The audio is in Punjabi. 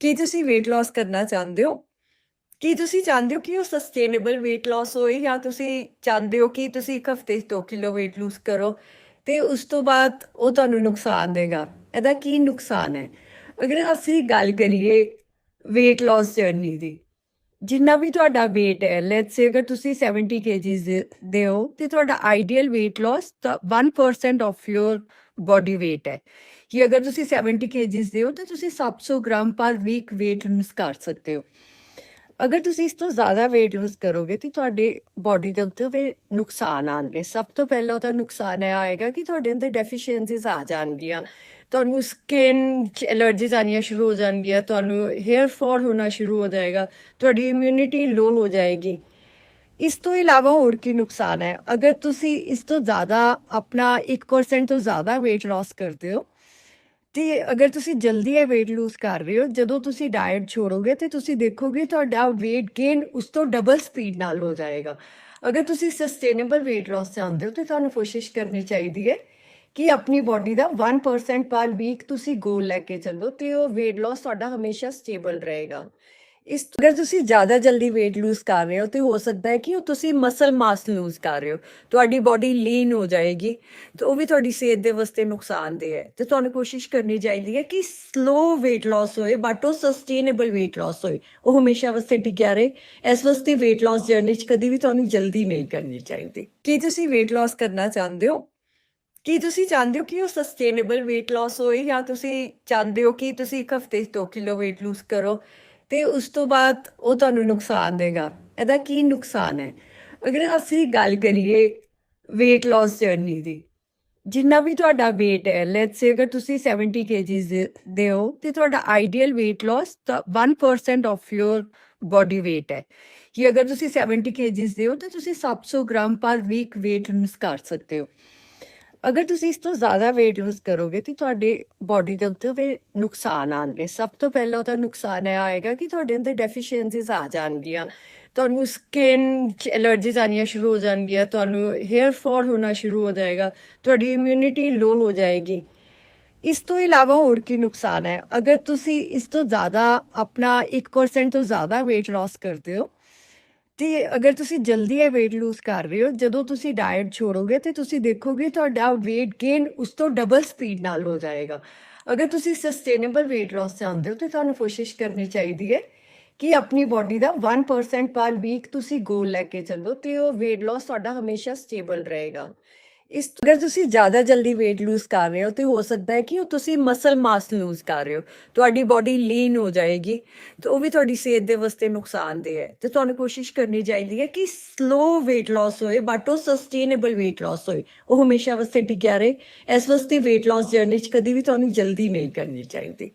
ਕੀ ਤੁਸੀਂ weight loss ਕਰਨਾ ਚਾਹੁੰਦੇ ਹੋ? ਕੀ ਤੁਸੀਂ ਚਾਹੁੰਦੇ ਹੋ ਕਿ ਉਹ ਸਸਟੇਨੇਬਲ weight loss ਹੋਏ ਜਾਂ ਤੁਸੀਂ ਚਾਹੁੰਦੇ ਹੋ ਕਿ ਤੁਸੀਂ ਇੱਕ ਹਫ਼ਤੇ 'ਚ 2 ਕਿਲੋ weight lose ਕਰੋ ਤੇ ਉਸ ਤੋਂ ਬਾਅਦ ਉਹ ਤੁਹਾਨੂੰ ਨੁਕਸਾਨ ਦੇਗਾ? ਇਹਦਾ ਕੀ ਨੁਕਸਾਨ ਹੈ? ਅਗਰ ਅਸੀਂ ਗੱਲ ਕਰੀਏ weight loss ਜਰਨੀ ਦੀ, ਜਿੰਨਾ ਵੀ ਤੁਹਾਡਾ weight ਹੈ ਲੈਟਸ ਸੇ ਅਗਰ ਤੁਸੀਂ 70 ਕੇਜੀਜ਼ ਦੇ ਦੇ ਹੋ ਤੇ ਤੁਹਾਡਾ ਆਈਡੀਅਲ weight loss ਤਾਂ 1% ਆਫ ਯੋਰ ਬੋਡੀ weight ਹੈ ਕਿ ਅਗਰ ਤੁਸੀਂ 70 ਕੇਜੀਜ਼ ਦੇ ਹੋ ਤਾਂ ਤੁਸੀਂ 700 ਗ੍ਰਾਮ ਪਰ ਵੀਕ weight ਲੂਜ਼ ਕਰ ਸਕਦੇ ਹੋ। ਅਗਰ ਤੁਸੀਂ ਇਸ ਤੋਂ ਜ਼ਿਆਦਾ weight lose ਕਰੋਗੇ ਤੇ ਤੁਹਾਡੇ ਬੋਡੀ ਦੇ ਉੱਤੇ ਵੀ ਨੁਕਸਾਨ ਆਉਣਗੇ। ਸਭ ਤੋਂ ਪਹਿਲਾਂ ਉਹਦਾ ਨੁਕਸਾਨ ਇਹ ਆਏਗਾ ਕਿ ਤੁਹਾਡੇ ਅੰਦਰ ਡੈਫੀਸ਼ੀਐਂਸੀਜ਼ ਆ ਜਾਣਗੀਆਂ। ਤੁਹਾਨੂੰ ਸਕਿਨ 'ਚ ਐਲਰਜੀਜ਼ ਆਉਣੀਆਂ ਸ਼ੁਰੂ ਹੋ ਜਾਣਗੀਆਂ, ਤੁਹਾਨੂੰ ਹੇਅਰ ਫਾਲ ਹੋਣਾ ਸ਼ੁਰੂ ਹੋ ਜਾਏਗਾ, ਤੁਹਾਡੀ ਇਮਿਊਨਿਟੀ ਲੋ ਹੋ ਜਾਏਗੀ। ਇਸ ਤੋਂ ਇਲਾਵਾ ਹੋਰ ਕੀ ਨੁਕਸਾਨ ਹੈ? ਅਗਰ ਤੁਸੀਂ ਇਸ ਤੋਂ ਜ਼ਿਆਦਾ ਆਪਣਾ 1% ਤੋਂ ਜ਼ਿਆਦਾ weight loss ਕਰਦੇ ਹੋ ਤੇ ਅਗਰ ਤੁਸੀਂ ਜਲਦੀ ਇਹ weight lose ਕਰ ਰਹੇ ਹੋ, ਜਦੋਂ ਤੁਸੀਂ ਡਾਈਟ ਛੋੜੋਗੇ ਤੇ ਤੁਸੀਂ ਦੇਖੋਗੇ ਤੁਹਾਡਾ weight gain ਉਸ ਤੋਂ ਡਬਲ ਸਪੀਡ ਨਾਲ ਹੋ ਜਾਏਗਾ। ਅਗਰ ਤੁਸੀਂ ਸਸਟੇਨੇਬਲ weight loss ਚਾਹੁੰਦੇ ਹੋ ਤੇ ਤੁਹਾਨੂੰ ਕੋਸ਼ਿਸ਼ ਕਰਨੀ ਚਾਹੀਦੀ ਹੈ ਕਿ ਆਪਣੀ ਬੋਡੀ ਦਾ 1% ਪਰ ਵੀਕ ਤੁਸੀਂ ਗੋਲ ਲੈ ਕੇ ਚੱਲੋ ਤੇ ਉਹ weight loss ਤੁਹਾਡਾ ਹਮੇਸ਼ਾ ਸਟੇਬਲ ਰਹੇਗਾ। ਇਸ ਅਗਰ ਤੁਸੀਂ ਜ਼ਿਆਦਾ ਜਲਦੀ weight lose ਕਰ ਰਹੇ ਹੋ, ਤੇ ਹੋ ਸਕਦਾ ਹੈ ਕਿ ਉਹ ਤੁਸੀਂ ਮਸਲ ਮਾਸ lose ਕਰ ਰਹੇ ਹੋ। ਤੁਹਾਡੀ ਬੋਡੀ ਲੀਨ ਹੋ ਜਾਏਗੀ, ਤੇ ਉਹ ਵੀ ਤੁਹਾਡੀ ਸਿਹਤ ਦੇ ਵਾਸਤੇ ਨੁਕਸਾਨਦੇਹ ਹੈ ਤੇ ਤੁਹਾਨੂੰ ਕੋਸ਼ਿਸ਼ ਕਰਨੀ ਚਾਹੀਦੀ ਹੈ ਕਿ ਸਲੋ weight loss ਹੋਏ ਬਟ ਉਹ ਸਸਟੇਨੇਬਲ weight loss ਹੋਏ। ਉਹ ਹਮੇਸ਼ਾ ਵਾਸਤੇ ਟਿਕਿਆ ਰਹੇ। ਇਸ ਵਾਸਤੇ weight loss ਜਰਨੀ 'ਚ ਕਦੀ ਵੀ ਤੁਹਾਨੂੰ ਜਲਦੀ ਨਹੀਂ ਕਰਨੀ ਚਾਹੀਦੀ। ਕੀ ਤੁਸੀਂ weight loss ਕਰਨਾ ਚਾਹੁੰਦੇ ਹੋ? ਕੀ ਤੁਸੀਂ ਚਾਹੁੰਦੇ ਹੋ ਕਿ ਉਹ ਸਸਟੇਨੇਬਲ weight loss ਹੋਏ, ਜਾਂ ਤੁਸੀਂ ਚਾਹੁੰਦੇ ਹੋ ਕਿ ਤੁਸੀਂ ਇੱਕ ਹਫ਼ਤੇ 'ਚ 2 ਕਿਲੋ weight lose ਕਰੋ ਤੇ ਉਸ ਤੋਂ ਬਾਅਦ ਉਹ ਤੁਹਾਨੂੰ ਨੁਕਸਾਨ ਦੇਗਾ? ਇਹਦਾ ਕੀ ਨੁਕਸਾਨ ਹੈ? ਅਗਰ ਅਸੀਂ ਗੱਲ ਕਰੀਏ weight loss ਜਰਨੀ ਦੀ, ਜਿੰਨਾ ਵੀ ਤੁਹਾਡਾ weight ਹੈ ਲੈਟਸ ਸੇ ਅਗਰ ਤੁਸੀਂ 70 ਕੇਜੀਜ਼ ਦੇ ਦੇ ਹੋ ਤੇ ਤੁਹਾਡਾ ਆਈਡੀਅਲ weight loss ਤਾਂ 1% ਆਫ ਯੋਰ ਬੋਡੀ weight ਹੈ ਕਿ ਅਗਰ ਤੁਸੀਂ 70 ਕੇਜੀਜ਼ ਦੇ ਹੋ ਤਾਂ ਤੁਸੀਂ 700 ਗ੍ਰਾਮ ਪਰ ਵੀਕ weight lose ਕਰ ਸਕਦੇ ਹੋ। ਅਗਰ ਤੁਸੀਂ ਇਸ ਤੋਂ ਜ਼ਿਆਦਾ weight lose ਕਰੋਗੇ ਤੇ ਤੁਹਾਡੇ ਬੋਡੀ ਦੇ ਉੱਤੇ ਵੀ ਨੁਕਸਾਨ ਆਉਣਗੇ। ਸਭ ਤੋਂ ਪਹਿਲਾਂ ਤਾਂ ਨੁਕਸਾਨ ਇਹ ਆਏਗਾ ਕਿ ਤੁਹਾਡੇ ਅੰਦਰ ਡੈਫੀਸ਼ੀਐਂਸੀਜ਼ ਆ ਜਾਣਗੀਆਂ। ਤੁਹਾਨੂੰ ਸਕਿਨ 'ਚ ਐਲਰਜੀਜ਼ ਆਉਣੀਆਂ ਸ਼ੁਰੂ ਹੋ ਜਾਣਗੀਆਂ, ਤੁਹਾਨੂੰ ਹੇਅਰ ਫਾਲ ਹੋਣਾ ਸ਼ੁਰੂ ਹੋ ਜਾਏਗਾ, ਤੁਹਾਡੀ ਇਮਿਊਨਿਟੀ ਲੋ ਹੋ ਜਾਏਗੀ। ਇਸ ਤੋਂ ਇਲਾਵਾ ਹੋਰ ਕੀ ਨੁਕਸਾਨ ਹੈ? ਅਗਰ ਤੁਸੀਂ ਇਸ ਤੋਂ ਜ਼ਿਆਦਾ ਆਪਣਾ 1% ਤੋਂ ਜ਼ਿਆਦਾ weight loss ਕਰਦੇ ਹੋ ਤੇ ਅਗਰ ਤੁਸੀਂ ਜਲਦੀ ਇਹ weight lose ਕਰ ਰਹੇ ਹੋ, ਜਦੋਂ ਤੁਸੀਂ ਡਾਈਟ ਛੋੜੋਗੇ ਤੇ ਤੁਸੀਂ ਦੇਖੋਗੇ ਤੁਹਾਡਾ weight gain ਉਸ ਤੋਂ ਡਬਲ ਸਪੀਡ ਨਾਲ ਹੋ ਜਾਏਗਾ। ਅਗਰ ਤੁਸੀਂ ਸਸਟੇਨੇਬਲ weight loss ਚਾਹੁੰਦੇ ਹੋ ਤੇ ਤੁਹਾਨੂੰ ਕੋਸ਼ਿਸ਼ ਕਰਨੀ ਚਾਹੀਦੀ ਹੈ ਕਿ ਆਪਣੀ ਬੋਡੀ ਦਾ 1% ਪਰ ਵੀਕ ਤੁਸੀਂ ਗੋਲ ਲੈ ਕੇ ਚੱਲੋ ਤੇ ਉਹ weight loss ਤੁਹਾਡਾ ਹਮੇਸ਼ਾ ਸਟੇਬਲ ਰਹੇਗਾ। ਇਸ ਅਗਰ ਤੁਸੀਂ ਜ਼ਿਆਦਾ ਜਲਦੀ weight lose ਕਰ ਰਹੇ ਹੋ, ਤੇ ਹੋ ਸਕਦਾ ਹੈ ਕਿ ਉਹ ਤੁਸੀਂ ਮਸਲ ਮਾਸ lose ਕਰ ਰਹੇ ਹੋ। ਤੁਹਾਡੀ ਬੋਡੀ ਲੀਨ ਹੋ ਜਾਏਗੀ, ਤੇ ਉਹ ਵੀ ਤੁਹਾਡੀ ਸਿਹਤ ਦੇ ਵਾਸਤੇ ਨੁਕਸਾਨਦੇਹ ਹੈ ਤੇ ਤੁਹਾਨੂੰ ਕੋਸ਼ਿਸ਼ ਕਰਨੀ ਚਾਹੀਦੀ ਹੈ ਕਿ ਸਲੋ weight loss ਹੋਏ ਬਟ ਉਹ ਸਸਟੇਨੇਬਲ weight loss ਹੋਏ। ਉਹ ਹਮੇਸ਼ਾ ਵਾਸਤੇ ਟਿਕਿਆ ਰਹੇ। ਇਸ ਵਾਸਤੇ weight loss ਜਰਨੀ 'ਚ ਕਦੀ ਵੀ ਤੁਹਾਨੂੰ ਜਲਦੀ ਨਹੀਂ ਕਰਨੀ ਚਾਹੀਦੀ।